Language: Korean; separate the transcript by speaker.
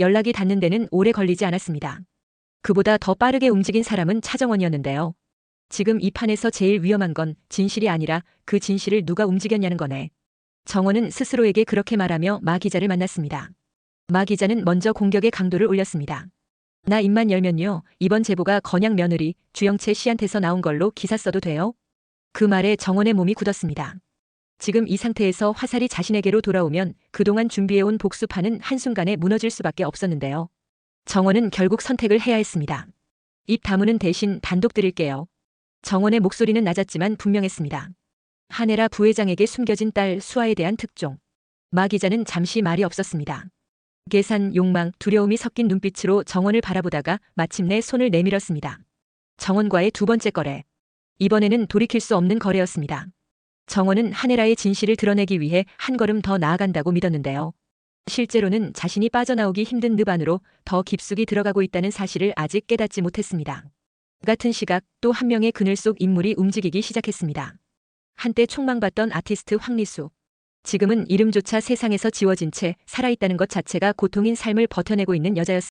Speaker 1: 연락이 닿는 데는 오래 걸리지 않았습니다. 그보다 더 빠르게 움직인 사람은 차정원이었는데요. 지금 이 판에서 제일 위험한 건 진실이 아니라 그 진실을 누가 움직였냐는 거네. 정원은 스스로에게 그렇게 말하며 마 기자를 만났습니다. 마 기자는 먼저 공격의 강도를 올렸습니다. 나 입만 열면요. 이번 제보가 건양 며느리 주영채 씨한테서 나온 걸로 기사 써도 돼요? 그 말에 정원의 몸이 굳었습니다. 지금 이 상태에서 화살이 자신에게로 돌아오면 그동안 준비해온 복수판은 한순간에 무너질 수밖에 없었는데요. 정원은 결국 선택을 해야 했습니다. 입 다무는 대신 단독 드릴게요. 정원의 목소리는 낮았지만 분명했습니다. 한혜라 부회장에게 숨겨진 딸 수아에 대한 특종. 마 기자는 잠시 말이 없었습니다. 계산, 욕망, 두려움이 섞인 눈빛으로 정원을 바라보다가 마침내 손을 내밀었습니다. 정원과의 두 번째 거래. 이번에는 돌이킬 수 없는 거래였습니다. 정원은 한혜라의 진실을 드러내기 위해 한 걸음 더 나아간다고 믿었는데요. 실제로는 자신이 빠져나오기 힘든 늪 안으로 더 깊숙이 들어가고 있다는 사실을 아직 깨닫지 못했습니다. 같은 시각 또 한 명의 그늘 속 인물이 움직이기 시작했습니다. 한때 촉망받던 아티스트 황리수. 지금은 이름조차 세상에서 지워진 채 살아있다는 것 자체가 고통인 삶을 버텨내고 있는 여자였습니다.